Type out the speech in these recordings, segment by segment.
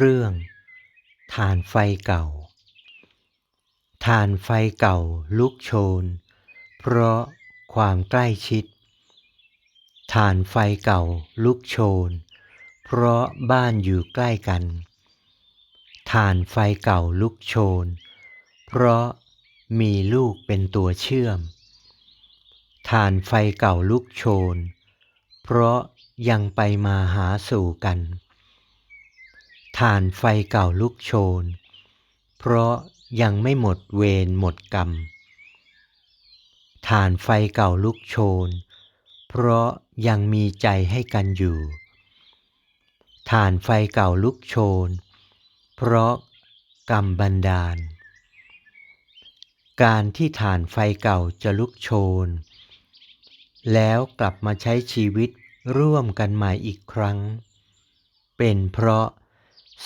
เรื่องฐานไฟเก่าฐานไฟเก่าลุกโชน เพราะความใกล้ชิดฐานไฟเก่าลุกโชน เพราะบ้านอยู่ใกล้กันฐานไฟเก่าลุกโชน เพราะมีลูกเป็นตัวเชื่อมฐานไฟเก่าลุกโชน เพราะยังไปมาหาสู่กัน ฐานไฟเก่าลุกโชน เพราะยังไม่หมดเวรหมดกรรมฐานไฟเก่าลุกโชน เพราะยังมีใจให้กันอยู่ฐานไฟเก่าลุกโชน เพราะกรรมบันดาล การที่ฐานไฟเก่าจะลุกโชน แล้วกลับมาใช้ชีวิตร่วมกันใหม่อีกครั้ง เป็นเพราะ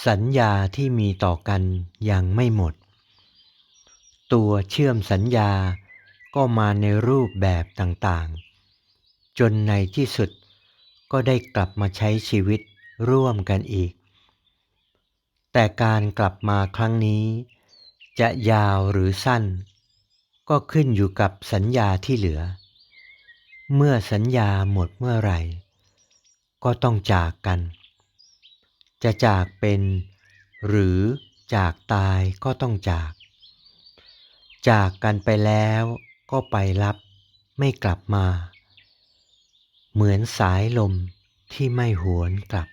สัญญาที่มีต่อกันยังไม่หมด ตัวเชื่อมสัญญาก็มาในรูปแบบต่างๆ จนในที่สุดก็ได้กลับมาใช้ชีวิตร่วมกันอีก แต่การกลับมาครั้งนี้ จะยาวหรือสั้น ก็ขึ้นอยู่กับสัญญาที่เหลือ เมื่อสัญญาหมดเมื่อไหร่ ก็ต้องจากกัน จะจากเป็น หรือจากตายก็ต้องจาก จากกันไปแล้วก็ไปรับไม่กลับมา เหมือนสายลมที่ไม่หวนกลับ